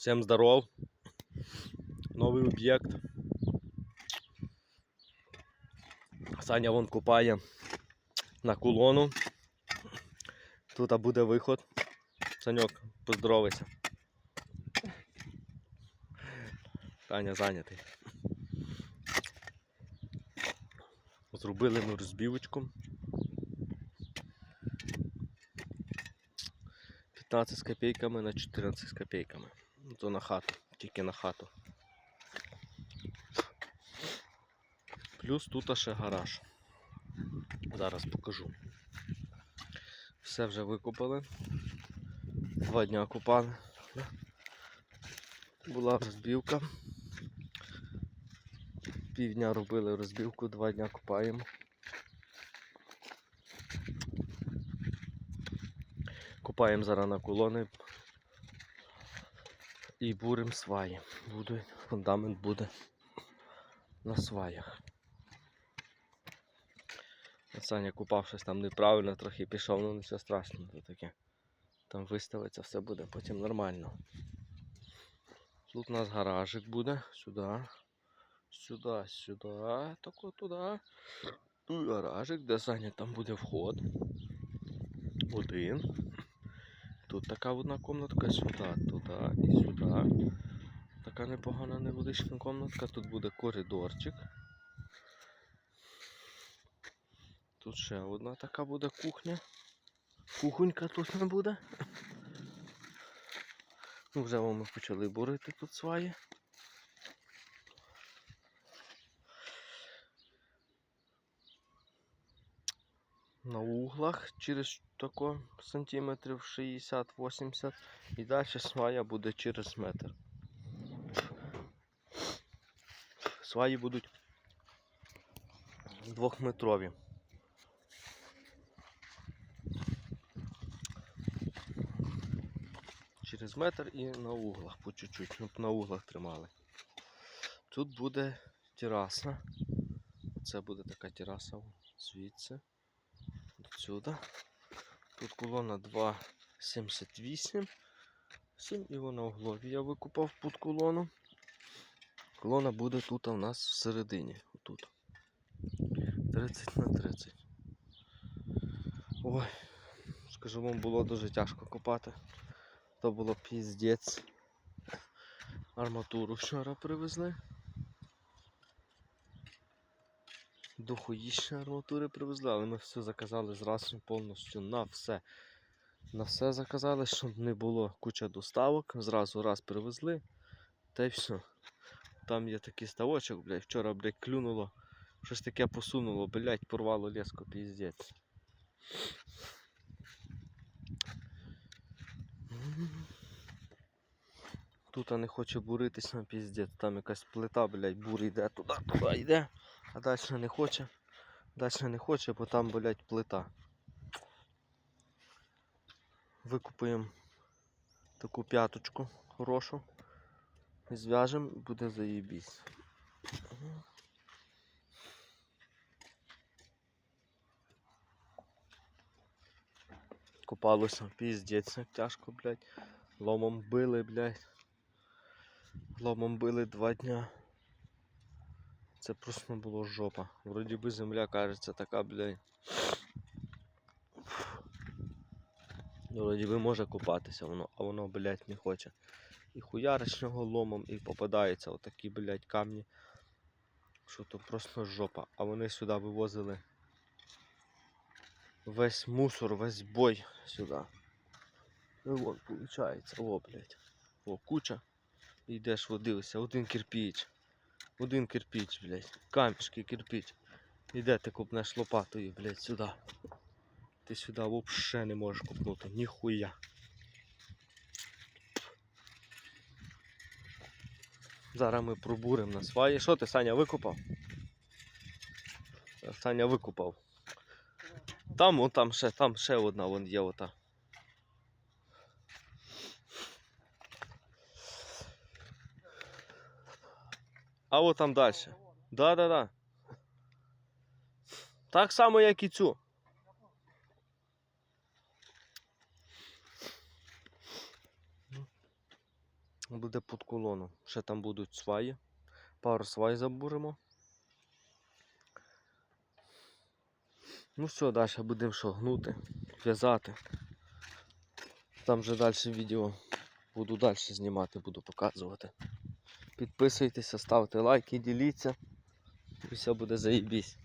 Всем здоров. Новий об'єкт. Саня вон купає на кулону. Тут буде виход. Саньок, поздоровайся. Саня зайнятий. Зробили ми розбівочку. 15 з копійками на 14 з копійками. Ну, То на хату, тільки на хату. Плюс тут ще гараж. Зараз покажу. Все вже викопали. Два дня купали. Була розбівка. Півдня робили розбівку, два дня купаємо. Купаємо зараз на колони і бурим сваї. Буде, фундамент буде на сваях. Саня купав щось там неправильно, трохи пішов, ну нічого страшного, таке. Там виставиться, все буде потім нормально. Тут у нас гаражик буде, сюди, сюди, сюди, тако туди. Тут гаражик, де Саня там буде вход. Один. Тут така одна комнатка, сюди, туди і сюди. Така непогана невеличка комнатка. Тут буде коридорчик. Тут ще одна така буде кухня. Кухонька тут не буде. Ну, вже ми почали бурити тут сваї. На углах через тако сантиметрів 60-80 і далі свая буде через метр. Сваї будуть двохметрові. Через метр і на углах по чуть-чуть, щоб на углах тримали. Тут буде тераса. Це буде така тераса звідси сюди. Тут колона 2,78. 7 і вона в голові. Я викупав під колону. Колона буде тут у нас всередині. Тут. 30 на 30. Ой, скажу вам, було дуже тяжко копати. То було піздець. Арматуру вчора привезли. Дохуїще арматури привезли, але ми все заказали зразу повністю на все. На все заказали, щоб не було куча доставок. Зразу раз привезли. Та й все. Там є такий ставочок, блядь, вчора, блядь, клюнуло. Щось таке посунуло, блядь, порвало леску, піздець. Тут не хоче буритись на піздець. Там якась плита, блядь, бур йде туди, туди йде, а далі не хоче. Далі не хоче, бо там, блядь, плита. Викупуємо таку п'яточку хорошу. Зв'яжемо, буде заєбісь. Копалося піздець, тяжко, блядь. Ломом били, блядь. Ломом били два дня. Це просто було жопа. Вроді би земля кажеться така, блядь. Вроді би може купатися воно, а воно, блядь, не хоче. І хуяриш нього ломом і попадаються отакі, блядь, камні. Що то просто жопа. А вони сюди вивозили весь мусор, весь бой сюди. Ну вон, виходить, о, блядь. О, куча. Йдеш, от один кирпіч. Один кирпіч, блядь. Камішки, кирпіч. Іде ти купнеш лопатою, блядь, сюди. Ти сюди взагалі не можеш купнути, ніхуя. Зараз ми пробуримо на сваї. Що ти, Саня, викопав? Саня викопав. Там, он там ще, там ще одна вон є ота. А от там далі. Да, да, да. Так само, як і цю. буде під колону. Ще там будуть сваї. Пару свай забуримо. Ну все, далі будемо що гнути, в'язати. Там вже далі відео буду далі знімати, буду показувати. Підписуйтеся, ставте лайки, діліться. І все буде заєбісь.